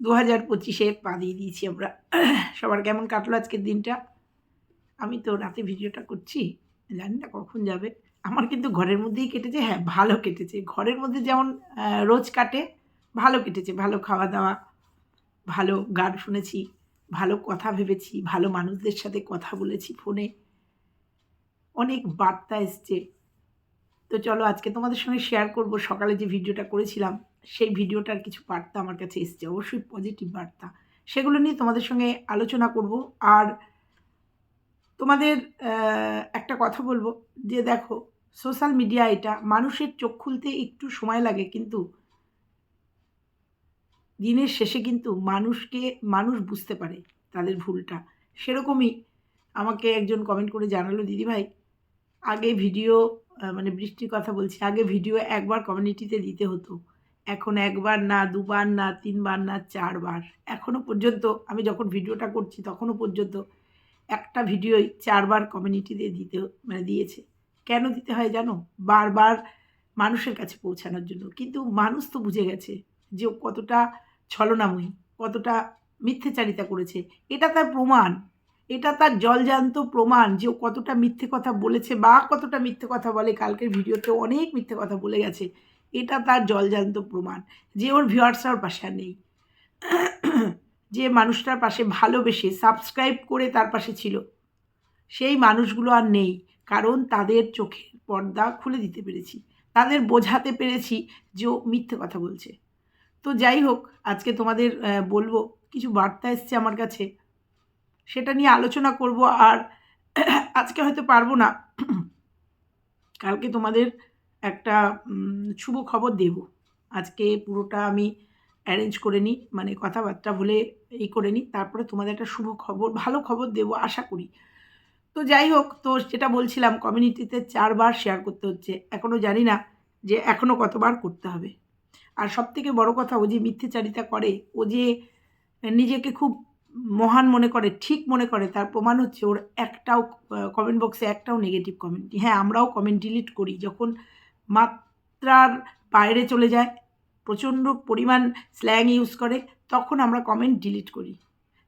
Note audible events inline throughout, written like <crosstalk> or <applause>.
দু হাজার পঁচিশে পা দিয়ে দিয়েছি আমরা। সবার কেমন কাটলো আজকের দিনটা? আমি তো রাতে ভিডিওটা করছি, জানি না কখন যাবে। আমার কিন্তু ঘরের মধ্যেই কেটেছে হ্যাঁ ভালো কেটেছে। ঘরের মধ্যে যেমন রোজ কাটে, ভালো কেটেছে। ভালো খাওয়া দাওয়া, ভালো গান শুনেছি, ভালো কথা ভেবেছি, ভালো মানুষদের সাথে কথা বলেছি ফোনে। অনেক বার্তা এসছে। তো চলো আজকে তোমাদের সঙ্গে শেয়ার করব। সকালে যে ভিডিওটা করেছিলাম সেই ভিডিওটার কিছু বার্তা আমার কাছে এসছে, অবশ্যই পজিটিভ বার্তা। সেগুলো নিয়ে তোমাদের সঙ্গে আলোচনা করব। আর তোমাদের একটা কথা বলব, যে দেখো সোশ্যাল মিডিয়া এটা মানুষের চোখ খুলতে একটু সময় লাগে, কিন্তু দিনের শেষে কিন্তু মানুষকে, মানুষ বুঝতে পারে তাদের ভুলটা। সেরকমই আমাকে একজন কমেন্ট করে জানালো দিদিভাই আগে ভিডিও মানে বৃষ্টির কথা বলছি, আগে ভিডিও একবার কমিউনিটিতে দিতে হতো। এখন একবার না, দুবার না, তিনবার না, চারবার। এখনও পর্যন্ত আমি যখন ভিডিওটা করছি তখনও পর্যন্ত একটা ভিডিওই চারবার কমিউনিটিতে দিতে মানে দিয়েছে। কেন দিতে হয় জানো? বারবার মানুষের কাছে পৌঁছানোর জন্য। কিন্তু মানুষ তো বুঝে গেছে যে ও কতটা ছলনাময়ী, কতটা মিথ্যেচারিতা করেছে। এটা তার প্রমাণ। এটা তার জলজান্ত প্রমাণ যে ও কতটা মিথ্যে কথা বলেছে বা কতটা মিথ্যে কথা বলে। কালকের ভিডিওতে অনেক মিথ্যে কথা বলে গেছে। এটা তার জলজান্ত প্রমাণ যে ওর ভিউয়ার্সরা ওর পাশে আর নেই। যে মানুষটার পাশে ভালোবেসে সাবস্ক্রাইব করে তার পাশে ছিল। সেই মানুষগুলো আর নেই, কারণ তাদের চোখের পর্দা খুলে দিতে পেরেছি। তাদের বোঝাতে পেরেছি যে ও মিথ্যে কথা বলছে। তো যাই হোক, আজকে তোমাদের বলব, কিছু বার্তা এসছে আমার কাছে। সেটা নিয়ে আলোচনা করব আর আজকে হয়তো পারব না। কালকে তোমাদের একটা শুভ খবর দেব। আজকে পুরোটা আমি অ্যারেঞ্জ করে নিই মানে কথাবার্তা বলে এই করে নিই, তারপরে তোমাদের একটা শুভ খবর, ভালো খবর দেব আশা করি। তো যাই হোক, তো যেটা বলছিলাম কমিউনিটিতে চারবার শেয়ার করতে হচ্ছে। এখনও জানি না যে এখনও কতবার করতে হবে। আর সব থেকে বড় কথা, ও যে মিথ্যেচারিতা করে, ও যে নিজেকে খুব মহান মনে করে, ঠিক মনে করে, তার প্রমাণ হচ্ছে ওর একটাও কমেন্ট বক্সে একটাও নেগেটিভ কমেন্ট হ্যাঁ আমরাও কমেন্ট ডিলিট করি। যখন মাত্রার বাইরে চলে যায়, প্রচণ্ড পরিমাণ স্ল্যাং ইউজ করে, তখন আমরা কমেন্ট ডিলিট করি।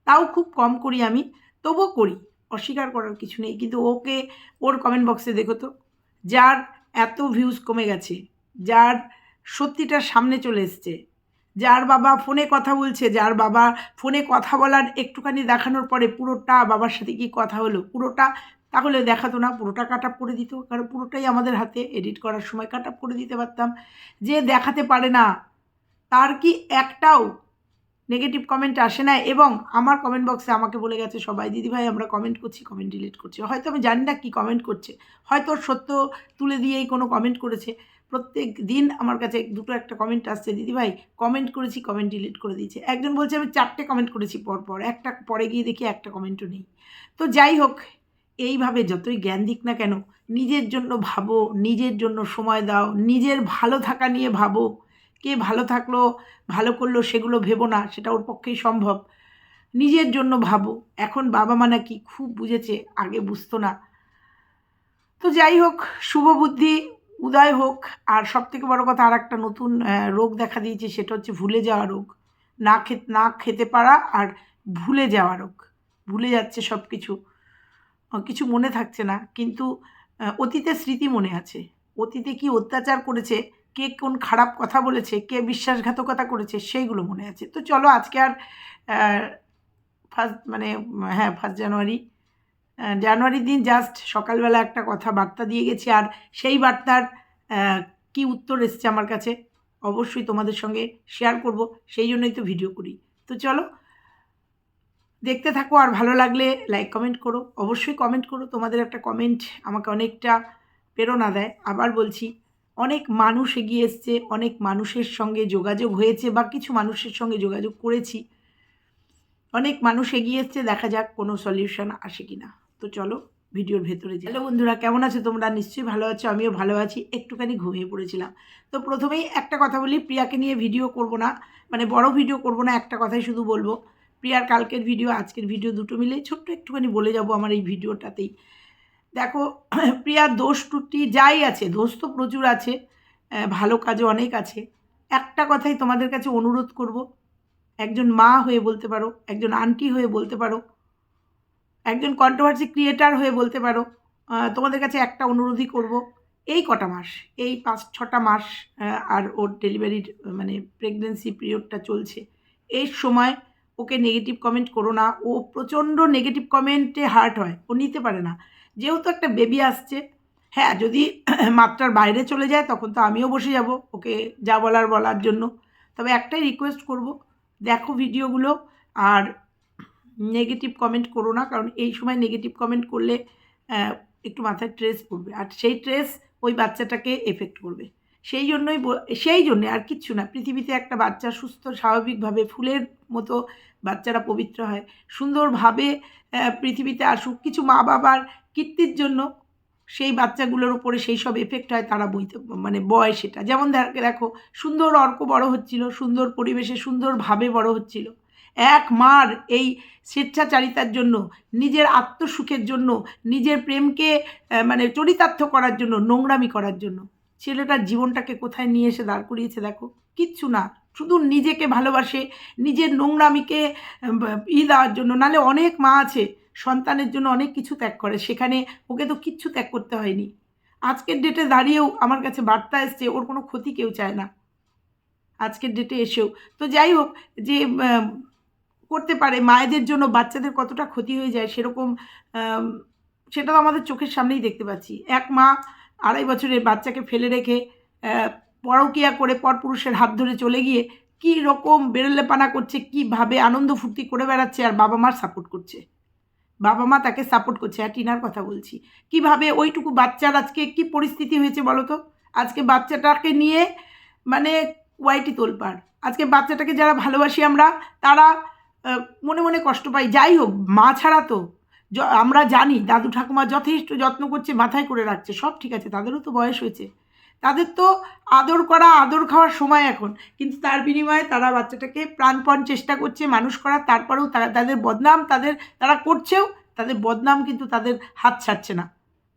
তাও খুব কম করি আমি, তবুও করি, অস্বীকার করার কিছু নেই, কিন্তু ওকে, ওর কমেন্ট বক্সে দেখো তো, যার এত ভিউজ কমে গেছে, যার সত্যিটা সামনে চলে এসছে, যার বাবা ফোনে কথা বলছে, যার বাবা ফোনে কথা বলার একটুখানি দেখানোর পরে পুরোটা বাবার সাথে কি কথা হলো, পুরোটা তাহলে দেখাতো না, পুরোটা কাট আপ করে দিত। কারণ পুরোটাই আমাদের হাতে এডিট করার সময় কাট আপ করে দিতে পারতাম। যে দেখাতে পারে না, তার কি একটাও নেগেটিভ কমেন্ট আসে না? এবং আমার কমেন্ট বক্সে আমাকে বলে গেছে, সবাই দিদি ভাই আমরা কমেন্ট করছি কমেন্ট ডিলিট করছি। হয়তো আমি জানি না কী কমেন্ট করছে। হয়তো সত্য তুলে দিয়েই কোনো কমেন্ট করেছে। প্রত্যেক দিন আমার কাছে দুটো একটা কমেন্ট আসছে দিদি ভাই কমেন্ট করেছি কমেন্ট ডিলিট করে দিয়েছে। একজন বলছে, আমি চারটে কমেন্ট করেছি পর পর একটা পরে গিয়ে দেখি একটা কমেন্টও নেই। তো যাই হোক এইভাবে যতই জ্ঞান দিক না কেন, নিজের জন্য ভাবো, নিজের জন্য সময় দাও, নিজের ভালো থাকা নিয়ে ভাবো। কে ভালো থাকল, ভালো করল সেগুলো ভেবো না, সেটা ওর পক্ষেই সম্ভব। নিজের জন্য ভাবো। এখন বাবা মা নাকি খুব বুঝেছে, আগে বুঝতো না। তো যাই হোক, শুভ বুদ্ধি, উদয় হোক। আর সব থেকে বড় কথা আর একটা নতুন রোগ দেখা দিয়েছে, সেটা হচ্ছে ভুলে যাওয়া রোগ। না খেতে না খেতে পারা আর ভুলে যাওয়া রোগ। ভুলে যাচ্ছে সব কিছু কিছু মনে থাকছে না, কিন্তু অতীতের স্মৃতি মনে আছে। অতীতে কি অত্যাচার করেছে, কে কোন খারাপ কথা বলেছে, কে বিশ্বাসঘাতকতা করেছে, সেইগুলো মনে আছে। তো চলো আজকে আর ফার্স্ট মানে হ্যাঁ ফার্স্ট জানুয়ারি জানুয়ারির দিন জাস্ট সকালবেলা একটা কথা বার্তা দিয়ে গেছি, আর সেই বার্তার কি উত্তর এসছে আমার কাছে, অবশ্যই তোমাদের সঙ্গে শেয়ার করব, সেই জন্যই তো ভিডিও করি। তো চলো দেখতে থাকো আর ভালো লাগলে লাইক কমেন্ট করো। অবশ্যই কমেন্ট করো। তোমাদের একটা কমেন্ট আমাকে অনেকটা প্রেরণা দেয়। আবার বলছি, অনেক মানুষ এগিয়ে এসছে, অনেক মানুষের সঙ্গে যোগাযোগ হয়েছে বা কিছু মানুষের সঙ্গে যোগাযোগ করেছি। অনেক মানুষ এগিয়ে এসছে, দেখা যাক কোনো সলিউশন আসে কি না তো চলো, ভিডিওর ভেতরে যাই। হ্যালো বন্ধুরা, কেমন আছো তোমরা? নিশ্চয়ই ভালো আছো, আমিও ভালো আছি। একটুখানি ঘুমিয়ে পড়েছিলাম। তো প্রথমেই একটা কথা বলি, প্রিয়াকে নিয়ে ভিডিও করব না। মানে বড় ভিডিও করব না, একটা কথাই শুধু বলব। প্রিয়ার কালকের ভিডিও, আজকের ভিডিও দুটো মিলে ছোট্ট একটুখানি বলে যাব আমার এই ভিডিওটাতেই। দেখো <clears throat> প্রিয়ার দোষ ত্রুটি যাই আছে, দোষ তো প্রচুর আছে ভালো কাজও অনেক আছে। একটা কথাই তোমাদের কাছে অনুরোধ করব, একজন মা হয়ে বলতে পারো, একজন আন্টি হয়ে বলতে পারো, একজন কন্ট্রোভার্সি ক্রিয়েটার হয়ে বলতে পারো তোমাদের কাছে একটা অনুরোধই করব, এই কটা মাস, এই পাঁচ, ছটা মাস আর ওর ডেলিভারির মানে প্রেগনেন্সি পিরিয়ডটা চলছে। এই সময় ওকে নেগেটিভ কমেন্ট করো না। ও প্রচণ্ড নেগেটিভ কমেন্টে হার্ট হয়। ও নিতে পারে না। যেহেতু একটা বেবি আসছে হ্যাঁ যদি <clears throat> মাত্রার বাইরে চলে যায়, তখন তো আমিও বসে যাব ওকে যা বলার বলার জন্য। তবে একটাই রিকোয়েস্ট করব, দেখো ভিডিওগুলো আর নেগেটিভ কমেন্ট করো না, কারণ এই সময় নেগেটিভ কমেন্ট করলে একটু মাথায় ট্রেস পড়বে। আর সেই ট্রেস ওই বাচ্চাটাকে এফেক্ট করবে। সেই জন্যই সেই জন্যে আর কিচ্ছু না। পৃথিবীতে একটা বাচ্চা সুস্থ, স্বাভাবিকভাবে ফুলের মতো বাচ্চারা পবিত্র হয়। সুন্দরভাবে পৃথিবীতে আসুক, কিছু মা বাবার কীর্তির জন্য সেই বাচ্চাগুলোর উপরে সেই সব এফেক্ট হয়, তারা বইতে মানে বয় সেটা। যেমন দেখো, সুন্দর অর্ক বড় হচ্ছিল, সুন্দর পরিবেশে সুন্দরভাবে বড় হচ্ছিল। এক মার এই স্বেচ্ছাচারিতার জন্য, নিজের আত্মসুখের জন্য, নিজের প্রেমকে মানে চরিতার্থ করার জন্য, নোংরামি করার জন্য। ছেলেটার জীবনটাকে কোথায় নিয়ে এসে দাঁড় করিয়েছে দেখো। কিচ্ছু না। শুধু নিজেকে ভালোবাসে, নিজের নোংরামিকে ই দেওয়ার জন্য। নালে অনেক মা আছে, সন্তানের জন্য অনেক কিছু ত্যাগ করে। সেখানে ওকে তো কিচ্ছু ত্যাগ করতে হয়নি। আজকের ডেটে দাঁড়িয়েও আমার কাছে বার্তা এসছে, ওর কোনো ক্ষতি কেউ চায় না। আজকের ডেটে এসেও। তো যাই হোক, যে করতে পারে, মায়েদের জন্য বাচ্চাদের কতটা ক্ষতি হয়ে যায় সেরকম সেটা তো আমাদের চোখের সামনেই দেখতে পাচ্ছি। এক মা আড়াই বছরের বাচ্চাকে ফেলে রেখে পরকীয়া করে পরপুরুষের হাত ধরে চলে গিয়ে কী রকম বেরোলেপানা করছে, কীভাবে আনন্দ ফুর্তি করে বেড়াচ্ছে আর বাবা মার সাপোর্ট করছে। বাবা মা তাকে সাপোর্ট করছে, আর টিনার কথা বলছি। কীভাবে ওইটুকু বাচ্চার আজকে কি পরিস্থিতি হয়েছে বলো তো? আজকে বাচ্চাটাকে নিয়ে মানে ওয়াইটি তোলপাড়। আজকে বাচ্চাটাকে যারা ভালোবাসি আমরা, তারা মনে মনে কষ্ট পাই। যাই হোক, মা ছাড়া তো আমরা জানি দাদু ঠাকুমা যথেষ্ট যত্ন করছে, মাথায় করে রাখছে, সব ঠিক আছে, তাদেরও তো বয়স হয়েছে। তাদের তো আদর করা, আদর খাওয়ার সময় এখন। কিন্তু তার বিনিময়ে তারা বাচ্চাটাকে প্রাণপণ চেষ্টা করছে, মানুষ করার, তারপরেও তারা তাদের বদনাম তাদের, তারা করছেও তাদের বদনাম কিন্তু তাদের হাত ছাড়ছে না।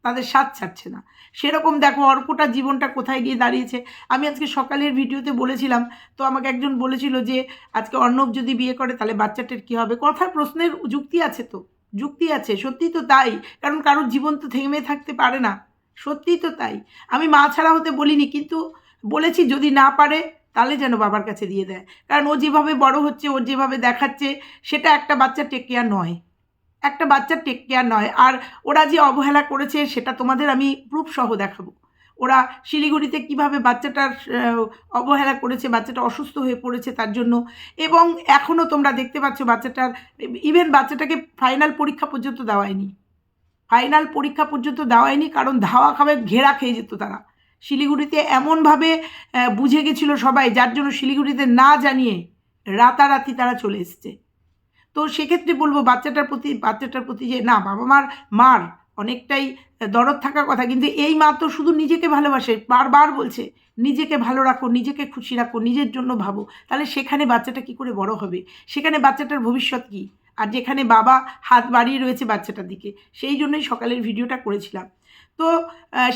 তাদের স্বাদ ছাড়ছে না। সেরকম দেখো অর্কটা জীবনটা কোথায় গিয়ে দাঁড়িয়েছে। আমি আজকে সকালের ভিডিওতে বলেছিলাম, তো আমাকে একজন বলেছিল যে, আজকে অর্ণব যদি বিয়ে করে, তাহলে বাচ্চাটার কী হবে? কথার প্রশ্নের যুক্তি আছে তো, যুক্তি আছে। সত্যি তো তাই, কারণ কারোর জীবন তো থেমে থাকতে পারে না। সত্যিই তো তাই। আমি মা ছাড়া হতে বলিনি, কিন্তু বলেছি যদি না পারে, তাহলে যেন বাবার কাছে দিয়ে দেয়। কারণ ও যেভাবে বড় হচ্ছে, ও যেভাবে দেখাচ্ছে, সেটা একটা বাচ্চা টেক কেয়ার নয়। একটা বাচ্চার টেক কেয়ার নয়। আর ওরা যে অবহেলা করেছে, সেটা তোমাদের আমি প্রুফ সহ দেখাবো। ওরা শিলিগুড়িতে কীভাবে বাচ্চাটার অবহেলা করেছে, বাচ্চাটা অসুস্থ হয়ে পড়েছে তার জন্য। এবং এখনও তোমরা দেখতে পাচ্ছ, বাচ্চাটার ইভেন বাচ্চাটাকে ফাইনাল পরীক্ষা পর্যন্ত দেওয়ায়নি ফাইনাল পরীক্ষা পর্যন্ত দেওয়ায়নি, কারণ ধাওয়া খাবে, ঘেরা খেয়ে যেত তারা। শিলিগুড়িতে এমনভাবে বুঝে গেছিল সবাই, যার জন্য শিলিগুড়িতে না জানিয়ে রাতারাতি তারা চলে এসছে। তো সেক্ষেত্রে বলব, বাচ্চাটার প্রতি বাচ্চাটার প্রতি যে, না বাবা মার মার অনেকটাই দরদ থাকার কথা, কিন্তু এই মা তো শুধু নিজেকে ভালোবাসে, বারবার বলছে, নিজেকে ভালো রাখো, নিজেকে খুশি রাখো, নিজের জন্য ভাবো। তাহলে সেখানে বাচ্চাটা কি করে বড় হবে? সেখানে বাচ্চাটার ভবিষ্যৎ কী? আর যেখানে বাবা হাত বাড়িয়ে রয়েছে বাচ্চাটার দিকে। সেই জন্যই সকালের ভিডিওটা করেছিলাম। তো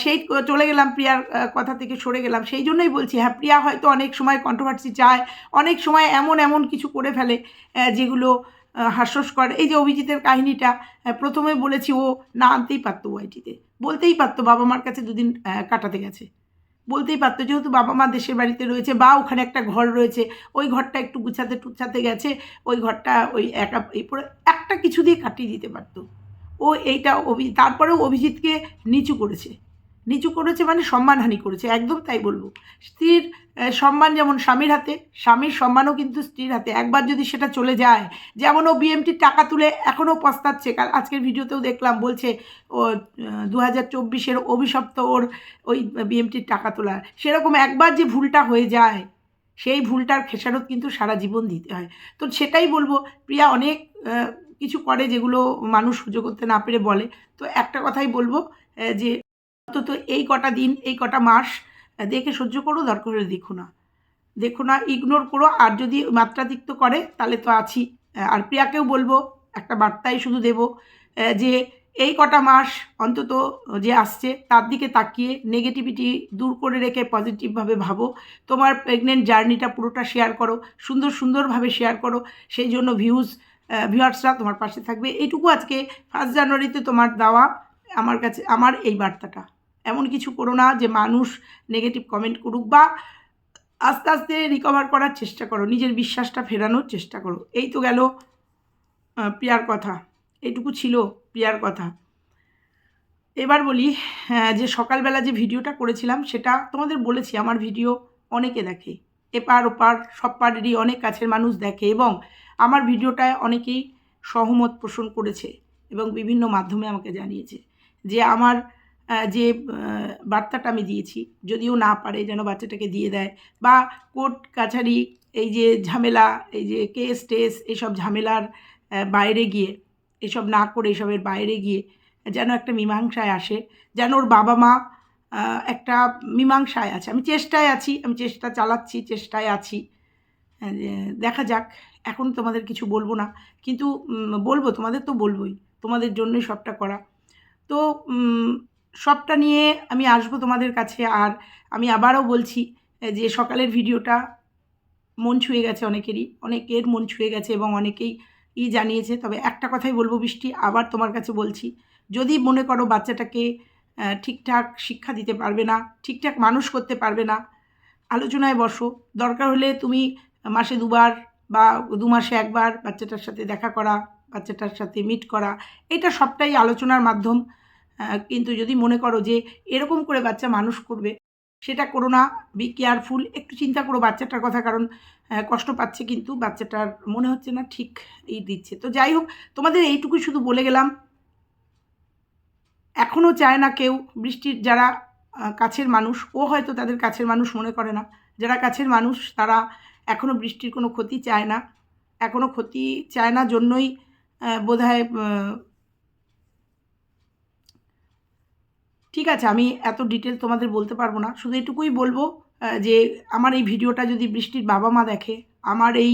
সেই চলে গেলাম প্রিয়ার কথা থেকে সরে গেলাম। সেই জন্যই বলছি হ্যাঁ প্রিয়া হয়তো অনেক সময় কন্ট্রোভার্সি চায়, অনেক সময় এমন এমন কিছু করে ফেলে যেগুলো হাস্যস্কর। এই যে অভিজিতের কাহিনীটা প্রথমে বলেছি ও না আনতেই পারতো ওয়াইটিতে। বলতেই পারতো বাবা মার কাছে দুদিন কাটাতে গেছে। বলতেই পারতো, যেহেতু বাবা মা দেশের বাড়িতে রয়েছে বা ওখানে একটা ঘর রয়েছে, ওই ঘরটা একটু গুছাতে টুছাতে গেছে, ওই ঘরটা ওই একা, এই পরে একটা কিছু দিয়ে কাটিয়ে দিতে পারতো। ও এইটা অভি, তারপরেও অভিজিৎকে নিচু করেছে। নিচু করেছে মানে সম্মানহানি করেছে, একদম তাই বলব। স্ত্রীর সম্মান যেমন স্বামীর হাতে, স্বামীর সম্মানও কিন্তু স্ত্রীর হাতে। একবার যদি সেটা চলে যায় যেমন ও বিএমটির টাকা তুলে এখনও পস্তাচ্ছে। আজকের ভিডিওতেও দেখলাম বলছে, ও দু হাজার চব্বিশের অভিশপ্ত ওর ওই বিএমটির টাকা তোলা সেরকম একবার যে ভুলটা হয়ে যায়, সেই ভুলটার খেসারত কিন্তু সারা জীবন দিতে হয়। তো সেটাই বলব, প্রিয়া অনেক কিছু করে যেগুলো মানুষ সহ্য করতে না পেরে বলে। তো একটা কথাই বলব যে অন্তত এই কটা দিন, এই কটা মাস দেখে সহ্য করো, দরকার হলে দেখো না। দেখো না ইগনোর করো, আর যদি মাত্রাতিক্ত করে, তাহলে তো আছি। আর প্রিয়াকেও বলব, একটা বার্তাই শুধু দেবো যে এই কটা মাস অন্তত যে আসছে, তার দিকে তাকিয়ে নেগেটিভিটি দূর করে রেখে পজিটিভভাবে ভাবো তোমার প্রেগনেন্ট জার্নিটা পুরোটা শেয়ার করো, সুন্দর সুন্দরভাবে শেয়ার করো। সেই জন্য ভিউজ ভিউয়ার্সরা তোমার পাশে থাকবে। এইটুকু আজকে ফার্স্ট জানুয়ারিতে তোমার দেওয়া, আমার কাছে, আমার এই বার্তাটা। এমন কিছু করো না যে মানুষ নেগেটিভ কমেন্ট করুক বা আস্তে আস্তে রিকভার করার চেষ্টা করো, নিজের বিশ্বাসটা ফেরানোর চেষ্টা করো। এই তো গেল প্রিয়ার কথা। এইটুকু ছিল প্রিয়ার কথা। এবার বলি যে সকালবেলা যে ভিডিওটা করেছিলাম সেটা তোমাদের বলেছি, আমার ভিডিও অনেকে দেখে। এপার ওপার, সব পাড়েরই অনেক কাছের মানুষ দেখে এবং আমার ভিডিওটায় অনেকেই সহমত পোষণ করেছে এবং বিভিন্ন মাধ্যমে আমাকে জানিয়েছে যে আমার যে বার্তাটা আমি দিয়েছি। যদিও না পারে যেন বাচ্চাটাকে দিয়ে দেয় বা কোর্ট কাছারি এই যে ঝামেলা, এই যে কেস টেস এসব ঝামেলার বাইরে গিয়ে, এসব না করে এসবের বাইরে গিয়ে যেন একটা মীমাংসায় আসে, যেন ওর বাবা মা একটা মীমাংসায় আছে। আমি চেষ্টায় আছি, আমি চেষ্টা চালাচ্ছি, চেষ্টায় আছি। দেখা যাক, এখন তোমাদের কিছু বলব না। কিন্তু বলব, তোমাদের তো বলবোই, তোমাদের জন্যই সবটা করা। তো সবটা নিয়ে আমি আসব তোমাদের কাছে। আর আমি আবারও বলছি যে সকালের ভিডিওটা মন ছুঁয়ে গেছে অনেকেরই, অনেকের মন ছুঁয়ে গেছে এবং অনেকেই ই জানিয়েছে। তবে একটা কথাই বলব বৃষ্টি, আবার তোমার কাছে বলছি, যদি মনে করো বাচ্চাটাকে ঠিকঠাক শিক্ষা দিতে পারবে না, ঠিকঠাক মানুষ করতে পারবে না, আলোচনায় বসো। দরকার হলে তুমি মাসে দুবার বা দু মাসে একবার বাচ্চাটার সাথে দেখা করা, বাচ্চাটার সাথে মিট করা, এটা সবটাই আলোচনার মাধ্যম। কিন্তু যদি মনে করো যে এরকম করে বাচ্চা মানুষ করবে, সেটা করো না বি কেয়ারফুল একটু চিন্তা করো বাচ্চাটার কথা, কারণ কষ্ট পাচ্ছে কিন্তু বাচ্চাটার মনে হচ্ছে না ঠিক এই দিচ্ছে। তো যাই হোক, তোমাদের এইটুকুই শুধু বলে গেলাম। এখনও চায় না কেউ বৃষ্টির যারা কাছের মানুষ, ও হয়তো তাদের কাছের মানুষ মনে করে না। যারা কাছের মানুষ, তারা এখনও বৃষ্টির কোনো ক্ষতি চায় না। এখনও ক্ষতি চায় না, জন্যই বোধ হয় ঠিক আছে, আমি এত ডিটেল তোমাদের বলতে পারব না। শুধু এটুকুই বলব যে আমার এই ভিডিওটা যদি বৃষ্টির বাবা মা দেখে, আমার এই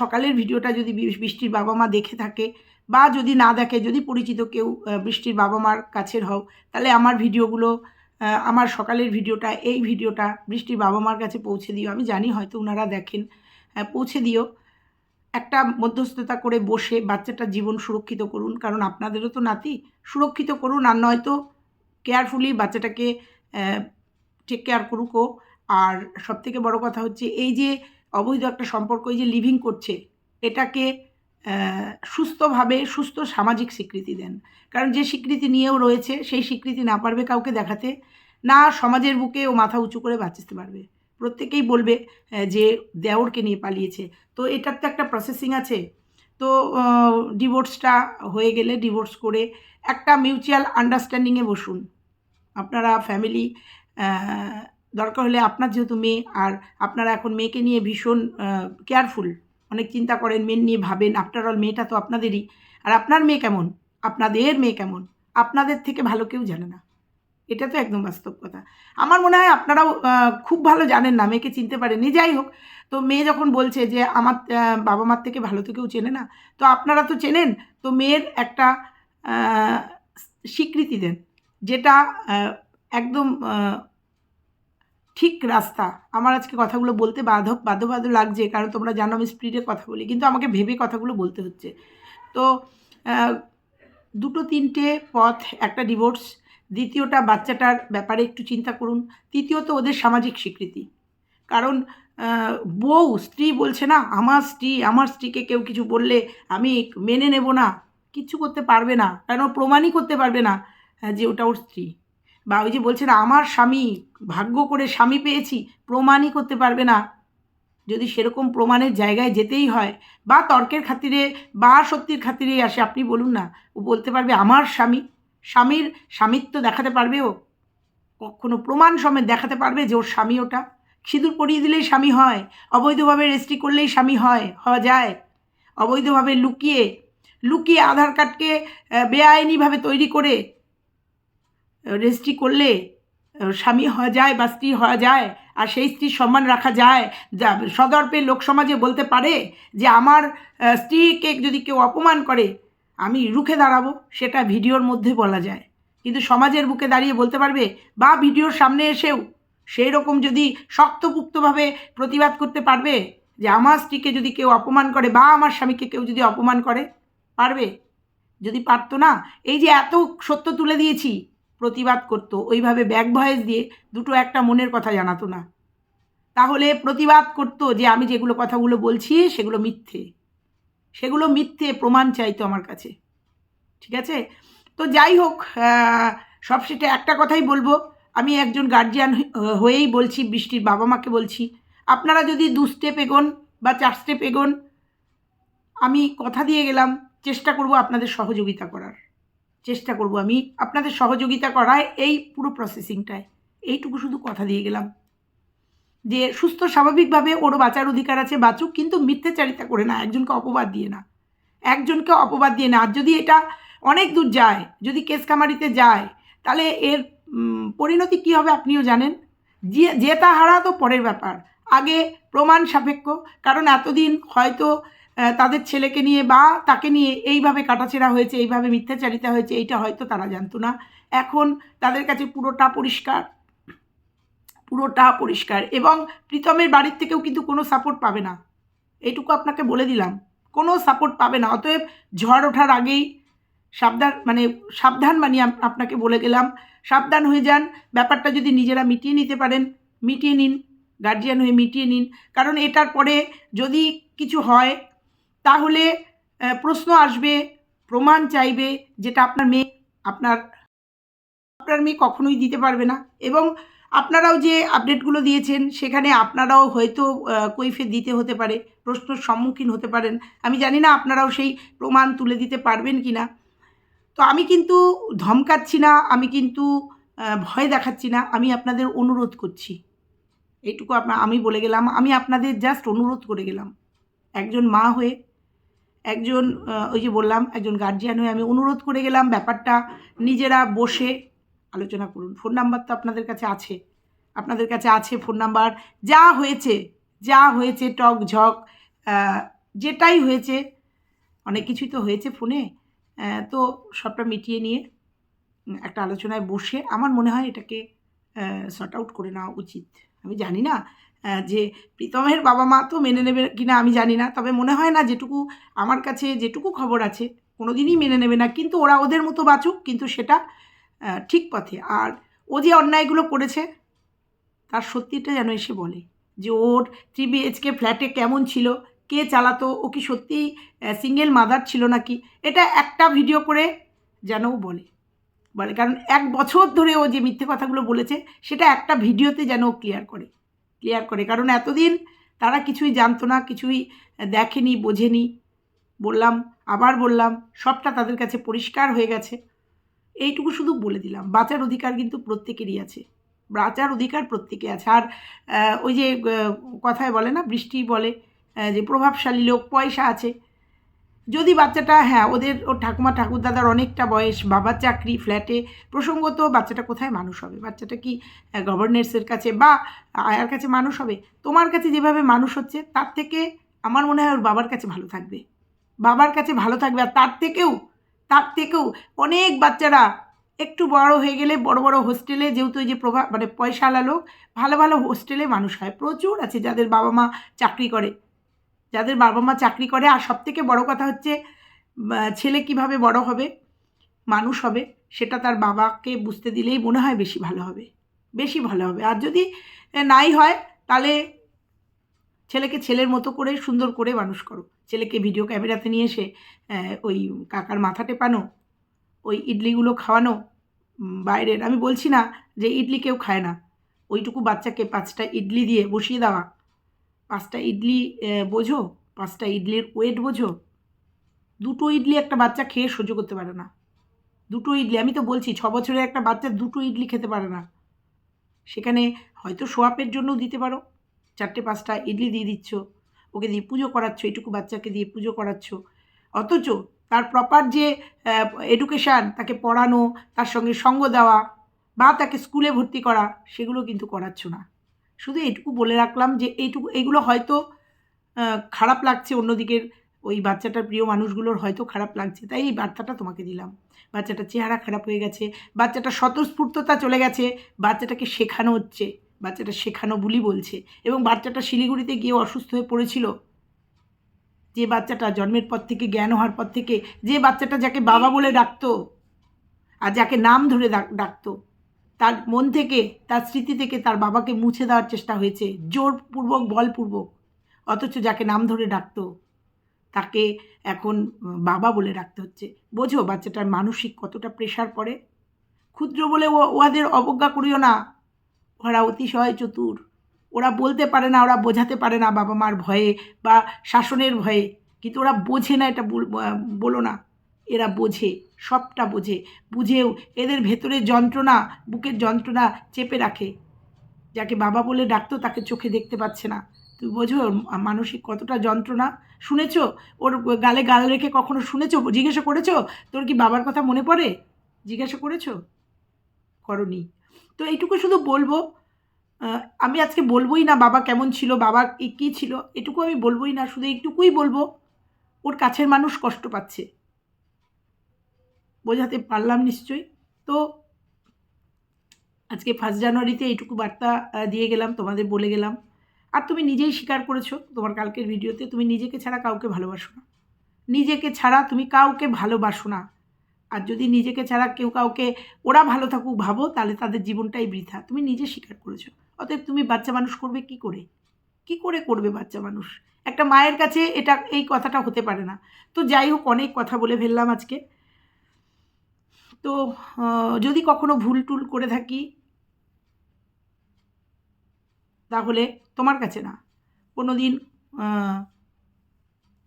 সকালের ভিডিওটা যদি বৃষ্টির বাবা মা দেখে থাকে, বা যদি না দেখে, যদি পরিচিত কেউ বৃষ্টির বাবা মার কাছের হও, তাহলে আমার ভিডিওগুলো আমার সকালের ভিডিওটা, এই ভিডিওটা বৃষ্টির বাবা মার কাছে পৌঁছে দিও। আমি জানি হয়তো ওনারা দেখেন পৌঁছে দিও। একটা মধ্যস্থতা করে বসে বাচ্চাটার জীবন সুরক্ষিত করুন, কারণ আপনাদেরও তো নাতি, সুরক্ষিত করুন, আর নয়তো কেয়ারফুলি বাচ্চাটাকে টেক কেয়ার করুক আর সবথেকে বড় কথা হচ্ছে, এই যে অবৈধ একটা সম্পর্ক, এই যে লিভিং করছে, এটাকে সুস্থভাবে, সুস্থ সামাজিক স্বীকৃতি দেন। কারণ যে স্বীকৃতি নিয়েও রয়েছে, সেই স্বীকৃতি না পারবে কাউকে দেখাতে, না সমাজের বুকে ও মাথা উঁচু করে বাঁচতে পারবে। প্রত্যেকেই বলবে যে দেওরকে নিয়ে পালিয়েছে। তো এটার তো একটা প্রসেসিং আছে। তো ডিভোর্সটা হয়ে গেলে ডিভোর্স করে একটা মিউচুয়াল আন্ডারস্ট্যান্ডিংয়ে বসুন। আপনারা ফ্যামিলি দরকার হলে আপনার যেহেতু মেয়ে, আর আপনারা এখন মেয়েকে নিয়ে ভীষণ কেয়ারফুল অনেক চিন্তা করেন, মেয়ে নিয়ে ভাবেন আফটার অল মেয়েটা তো আপনাদেরই। আর আপনার মেয়ে কেমন? আপনাদের মেয়ে কেমন? আপনাদের থেকে ভালো কেউ জানে না। এটা তো একদম বাস্তব কথা। আমার মনে হয় আপনারাও খুব ভালো জানেন না, মেয়েকে চিনতে পারেননি। যাই হোক, তো মেয়ে যখন বলছে যে, আমার বাবা মার থেকে ভালো তো কেউ চেনে না, তো আপনারা তো চেনেন, তো মেয়ের একটা স্বীকৃতি দেন। যেটা একদম ঠিক রাস্তা। আমার আজকে কথাগুলো বলতে বাধ বাধ্য বাধ্য লাগছে, কারণ তোমরা জানো আমি স্পিডে কথা বলি, কিন্তু আমাকে ভেবে কথাগুলো বলতে হচ্ছে। তো দুটো তিনটে পথ, একটা ডিভোর্স দ্বিতীয়টা বাচ্চাটার ব্যাপারে একটু চিন্তা করুন, তৃতীয়ত ওদের সামাজিক স্বীকৃতি। কারণ বউ, স্ত্রী বলছে না, আমার স্ত্রী, আমার স্ত্রীকে কেউ কিছু বললে আমি মেনে নেব না কিচ্ছু করতে পারবে না, কেন প্রমাণই করতে পারবে না। যে ওটা ওর স্ত্রী। বা ওই যে বলছে না, আমার স্বামী, ভাগ্য করে স্বামী পেয়েছি, প্রমাণই করতে পারবে না। যদি সেরকম প্রমাণের জায়গায় যেতেই হয়, বা তর্কের খাতিরে, বা সত্যির খাতিরেই আসে, আপনি বলুন না, ও বলতে পারবে আমার স্বামী, স্বামীর স্বামিত্ব দেখাতে পারবে ও। কখনো প্রমাণ সমেত দেখাতে পারবে যে ওর স্বামী ওটা। সিঁদুর পরিয়ে দিলেই স্বামী হয়, অবৈধভাবে রেজিস্ট্রি করলেই স্বামী হয়, হওয়া যায়। অবৈধভাবে লুকিয়ে লুকিয়ে আধার কার্ডকে বেআইনিভাবে তৈরি করে রেজিস্ট্রি করলে স্বামী হওয়া যায় বা স্ত্রী হওয়া যায়, আর সেই স্ত্রীর সম্মান রাখা যায়, যা সদর্পে লোকসমাজে বলতে পারে যে আমার স্ত্রীকে যদি কেউ অপমান করে, আমি রুখে দাঁড়াবো, সেটা ভিডিওর মধ্যে বলা যায়। কিন্তু সমাজের বুকে দাঁড়িয়ে বলতে পারবে, বা ভিডিওর সামনে এসেও সেই রকম যদি শক্তপুক্তভাবে প্রতিবাদ করতে পারবে যে আমার স্ত্রীকে যদি কেউ অপমান করে, বা আমার স্বামীকে কেউ যদি অপমান করে, পারবে? যদি পারতো না? এই যে এত সত্য তুলে দিয়েছি প্রতিবাদ করতো। ওইভাবে ব্যাক ভয়েস দিয়ে দুটো একটা মনের কথা জানাতো না। তাহলে প্রতিবাদ করতো যে আমি যেগুলো কথাগুলো বলছি সেগুলো মিথ্যে। সেগুলো মিথ্যে প্রমাণ চাইতো আমার কাছে। ঠিক আছে? তো যাই হোক সব সেটা একটা কথাই বলব। আমি একজন গার্জিয়ান হয়েই বলছি, বৃষ্টির বাবা মাকে বলছি। আপনারা যদি দু স্টেপ এগোন বা চার স্টেপ এগোন, আমি কথা দিয়ে গেলাম। চেষ্টা করব আপনাদের সহযোগিতা করার। চেষ্টা করব আমি আপনাদের সহযোগিতা করায় এই পুরো প্রসেসিংটায় এইটুকু শুধু কথা দিয়ে গেলাম। যে সুস্থ স্বাভাবিকভাবে ওরও বাঁচার অধিকার আছে, বাঁচুক, কিন্তু মিথ্যাচারিতা করে না, একজনকে অপবাদ দিয়ে না। একজনকে অপবাদ দিয়ে না। আর যদি এটা অনেক দূর যায়, যদি কেস কামারিতে যায়, তাহলে এর পরিণতি কী হবে আপনিও জানেন? যে যে তা হারা তো পরের ব্যাপার। আগে প্রমাণ সাপেক্ষ, কারণ এতদিন হয়তো তাদের ছেলেকে নিয়ে বা তাকে নিয়ে এইভাবে কাটাছেড়া হয়েছে, এইভাবে মিথ্যাচারিতা হয়েছে, এইটা হয়তো তারা জানতো না। এখন তাদের কাছে পুরোটা পরিষ্কার পুরোটা পরিষ্কার এবং প্রীতমের বাড়ির থেকেও কিন্তু কোনো সাপোর্ট পাবে না। এইটুকু আপনাকে বলে দিলাম, কোনো সাপোর্ট পাবে না। অতএব ঝড় ওঠার আগেই সাবধান মানে সাবধান মানিয়ে আপনাকে বলে গেলাম। সাবধান হয়ে যান, ব্যাপারটা যদি নিজেরা মিটিয়ে নিতে পারেন, মিটিয়ে নিন গার্জিয়ান হয়ে মিটিয়ে নিন। কারণ এটার পরে যদি কিছু হয় তাহলে প্রশ্ন আসবে, প্রমাণ চাইবে যেটা আপনার মেয়ে, আপনার আপনার মেয়ে কখনোই দিতে পারবে না। এবং আপনারাও যে আপডেটগুলো দিয়েছেন, সেখানে আপনারাও হয়তো কৈফিয়ত দিতে হতে পারে, প্রশ্নর সম্মুখীন হতে পারেন। আমি জানি না আপনারাও সেই প্রমাণ তুলে দিতে পারবেন কি না তো আমি কিন্তু ধমকাচ্ছি না, আমি কিন্তু ভয় দেখাচ্ছি না, আমি আপনাদের অনুরোধ করছি। এইটুকু আমি বলে গেলাম, আমি আপনাদের জাস্ট অনুরোধ করে গেলাম। একজন মা হয়ে একজন ওই যে বললাম, একজন গার্জিয়ান হয়ে আমি অনুরোধ করে গেলাম ব্যাপারটা। নিজেরা বসে আলোচনা করুন। ফোন নাম্বার তো আপনাদের কাছে আছে। আপনাদের কাছে আছে ফোন নাম্বার যা হয়েছে যা হয়েছে, টক ঝক যেটাই হয়েছে, অনেক কিছুই তো হয়েছে ফোনে তো সবটা মিটিয়ে নিয়ে একটা আলোচনায় বসে আমার মনে হয় এটাকে শর্ট আউট করে নেওয়া উচিত। আমি জানি না যে প্রীতমের বাবা মা তো মেনে নেবে কিনা আমি জানি না, তবে মনে হয় না যেটুকু আমার কাছে যেটুকু খবর আছে কোনো দিনই মেনে নেবে না। কিন্তু ওরা ওদের মতো বাঁচুক, কিন্তু সেটা ঠিক পথে। আর ও যে অন্যায়গুলো করেছে, তার সত্যিটা যেন এসে বলে যে ওর থ্রি বিএইচকে ফ্ল্যাটে কেমন ছিল, কে চালাতো, ও কি সত্যিই সিঙ্গেল মাদার ছিল নাকি? এটা একটা ভিডিও করে যেন বলে। বলে কারণ এক বছর ধরে ও যে মিথ্যে কথাগুলো বলেছে, সেটা একটা ভিডিওতে যেন ও ক্লিয়ার করে ক্লিয়ার করে। কারণ এতদিন তারা কিছুই জানতো না, কিছুই দেখেনি, বোঝেনি। বললাম, আবার বললাম, সবটা তাদের কাছে পরিষ্কার হয়ে গেছে। এইটুকু শুধু বলে দিলাম, বাঁচার অধিকার কিন্তু প্রত্যেকেরই আছে। বাঁচার অধিকার প্রত্যেকে আছে। আর ওই যে কথায় বলে না, বৃষ্টি বলে যে প্রভাবশালী লোক, পয়সা আছে যদি বাচ্চাটা হ্যাঁ ওদের ওর ঠাকুমা ঠাকুরদাদার অনেকটা বয়স, বাবার চাকরি ফ্ল্যাটে প্রসঙ্গত বাচ্চাটা কোথায় মানুষ হবে? বাচ্চাটা কি গভর্নেন্সের কাছে বা আয়ার কাছে মানুষ হবে? তোমার কাছে যেভাবে মানুষ হচ্ছে, তার থেকে আমার মনে হয় ওর বাবার কাছে ভালো থাকবে। বাবার কাছে ভালো থাকবে আর তার থেকেও তার থেকেও অনেক বাচ্চারা একটু বড় হয়ে গেলে, বড় বড় হোস্টেলে যেহেতু যে প্রভাব মানে পয়সাওয়ালা লোক, ভালো ভালো হোস্টেলে মানুষ হয়। প্রচুর আছে যাদের বাবা মা চাকরি করে। যাদের বাবা মা চাকরি করে, আর সব থেকে বড় কথা হচ্ছে ছেলে কীভাবে বড় হবে, মানুষ হবে, সেটা তার বাবাকে বুঝতে দিলেই মনে হয় বেশি ভালো হবে, বেশি ভালো হবে। আর যদি নাই হয়, তাহলে ছেলেকে ছেলের মতো করে, সুন্দর করে মানুষ করো। ছেলেকে ভিডিও ক্যামেরাতে নিয়ে এসে ওই কাকার মাথা টেপানো, ওই ইডলিগুলো খাওয়ানো বাইরের, আমি বলছি না যে ইডলি কেউ খায় না। ওইটুকু বাচ্চাকে পাঁচটা ইডলি দিয়ে বসিয়ে দেওয়া পাঁচটা ইডলি বোঝো? পাঁচটা ইডলির ওয়েট বোঝো? দুটো ইডলি একটা বাচ্চা খেয়ে সহ্য করতে পারে না। দুটো ইডলি, আমি তো বলছি, ছ বছরের একটা বাচ্চা দুটো ইডলি খেতে পারে না। সেখানে হয়তো সোয়াপের জন্যও দিতে পারো। চারটে, পাঁচটা ইডলি দিয়ে দিচ্ছ। ওকে দিয়ে পুজো করাচ্ছ, এটুকু বাচ্চাকে দিয়ে পুজো করাচ্ছ। অথচ তার প্রপার যে এডুকেশান তাকে পড়ানো, তার সঙ্গে সঙ্গ দেওয়া বা তাকে স্কুলে ভর্তি করা, সেগুলো কিন্তু করাচ্ছ না। শুধু এইটুকু বলে রাখলাম যে এইটুকু, এইগুলো হয়তো খারাপ লাগছে অন্যদিকের ওই বাচ্চাটার প্রিয় মানুষগুলোর হয়তো খারাপ লাগছে। তাই এই বার্তাটা তোমাকে দিলাম। বাচ্চাটার চেহারা খারাপ হয়ে গেছে, বাচ্চাটার স্বতঃস্ফূর্ততা চলে গেছে, বাচ্চাটাকে শেখানো হচ্ছে, বাচ্চাটা শেখানো বুলি বলছে এবং বাচ্চাটা শিলিগুড়িতে গিয়ে অসুস্থ হয়ে পড়েছিল। যে বাচ্চাটা জন্মের পর থেকে, জ্ঞান হওয়ার পর থেকে, যে বাচ্চাটা যাকে বাবা বলে ডাকতো আর যাকে নাম ধরে ডাক- ডাকতো তার মন থেকে, তার স্মৃতি থেকে তার বাবাকে মুছে দেওয়ার চেষ্টা হয়েছে, জোরপূর্বক, বলপূর্বক, অথচ যাকে নাম ধরে ডাকতো, তাকে এখন বাবা বলে ডাকতে হচ্ছে। বোঝো বাচ্চাটার মানসিক কতটা প্রেশার পড়ে? ক্ষুদ্র বলে ওদের অবজ্ঞা করিও না। ওরা অতিশয় চতুর। ওরা বলতে পারে না, ওরা বোঝাতে পারে না বাবা মার ভয়ে বা শাসনের ভয়ে, কিন্তু ওরা বোঝে না এটা বলো না। এরা বোঝে। সবটা বোঝে, বুঝেও এদের ভেতরে যন্ত্রণা, বুকের যন্ত্রণা চেপে রাখে। যাকে বাবা বলে ডাকতো তাকে চোখে দেখতে পাচ্ছে না। তুমি বোঝো মানসিক কতটা যন্ত্রণা? শুনেছো? ওর গালে গাল রেখে কখনো শুনেছো? জিজ্ঞাসা করেছ? তোর কি বাবার কথা মনে পড়ে? জিজ্ঞাসা করেছ? করনি। তো এইটুকু শুধু বলব আমি আজকে বলবোই না বাবা কেমন ছিল বাবা কী ছিল, এটুকু আমি বলবোই না, শুধু এইটুকুই বলব, ওর কাছের মানুষ কষ্ট পাচ্ছে। বোঝাতে পারলাম নিশ্চয়ই। তো আজকে ফার্স্ট জানুয়ারিতে এইটুকু বার্তা দিয়ে গেলাম, তোমাদের বলে গেলাম। আর তুমি নিজেই স্বীকার করেছ, তোমার কালকের ভিডিওতে, তুমি নিজেকে ছাড়া কাউকে ভালোবাসো না। নিজেকে ছাড়া তুমি কাউকে ভালোবাসো না। আর যদি নিজেকে ছাড়া কেউ কাউকে, ওরা ভালো থাকুক, ভাবো, তাহলে তাদের জীবনটাই বৃথা। তুমি নিজে স্বীকার করেছ। অতএব তুমি বাচ্চা মানুষ করবে কি করে? কি করে করবে বাচ্চা মানুষ? একটা মায়ের কাছে এটা, এই কথাটা হতে পারে না। তো যাই হোক, অনেক কথা বলে ফেললাম আজকে। তো যদি কখনো ভুল টুল করে থাকি, তাহলে তোমার কাছে না। কোনো দিন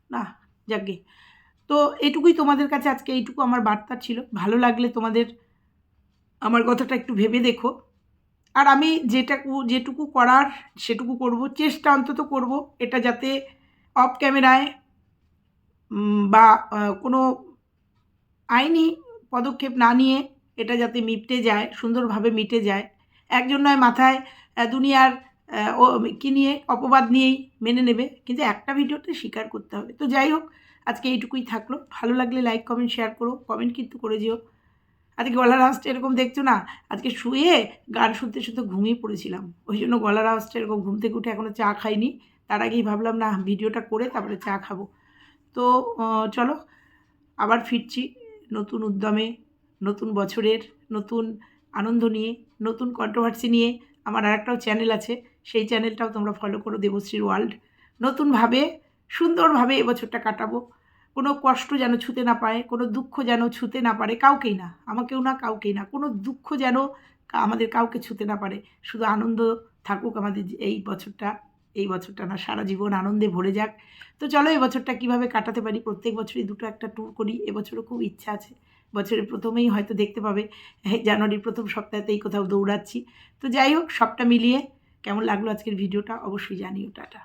না যাকে তো এটুকুই তোমাদের কাছে, আজকে এইটুকু আমার বার্তা ছিল। ভালো লাগলে তোমাদের আমার কথাটা একটু ভেবে দেখো। আর আমি যেটাকু, যেটুকু করার সেটুকু করব, চেষ্টা অন্তত করব, এটা যাতে অফ ক্যামেরায় বা কোনো আইনি পদক্ষেপ না নিয়ে এটা যাতে মিটে যায়, সুন্দরভাবে মিটে যায়। একজন নয় মাথায় দুনিয়ার ও, কী নিয়ে, অপবাদ নিয়েই মেনে নেবে। কিন্তু একটা ভিডিওতে স্বীকার করতে হবে। তো যাই হোক, আজকে এইটুকুই থাকল। ভালো লাগলে লাইক, কমেন্ট, শেয়ার করো, কমেন্ট কিন্তু করে যেও। আজকে গলার আওয়াজটা এরকম দেখছ না? আজকে শুয়ে গান শুনতে শুনতে ঘুমিয়ে পড়েছিলাম। ওই জন্য গলার আওয়াজটা এরকম ঘুম থেকে উঠে এখনও চা খাইনি। তার আগেই ভাবলাম, না, ভিডিওটা করে তারপরে চা খাব। তো চলো, আবার ফিরছি। নতুন উদ্যমে, নতুন বছরের, নতুন আনন্দ নিয়ে, নতুন কন্ট্রোভার্সি নিয়ে আমার আরেকটাও চ্যানেল আছে। সেই চ্যানেলটাও তোমরা ফলো করো দেবশ্রীর ওয়ার্ল্ড নতুনভাবে, সুন্দরভাবে এবছরটা কাটাবো। কোনো কষ্ট যেন ছুতে না পায়, কোনো দুঃখ যেন ছুতে না পারে, কাউকেই না, আমাকেও না, কাউকেই না। কোনো দুঃখ যেন আমাদের কাউকে ছুতে না পারে। শুধু আনন্দ থাকুক আমাদের এই বছরটা। এই বছরটা না, সারা জীবন আনন্দে ভরে যাক। তো চলো এবছরটা বছরটা কীভাবে কাটাতে পারি? প্রত্যেক বছরই দুটো একটা ট্যুর করি, এবছরও খুব ইচ্ছা আছে। বছরের প্রথমেই হয়তো দেখতে পাবে জানুয়ারির প্রথম সপ্তাহতেই কোথাও দৌড়াচ্ছি। তো যাই হোক, সবটা মিলিয়ে কেমন লাগল আজকের ভিডিওটা অবশ্যই জানিও, টাটা।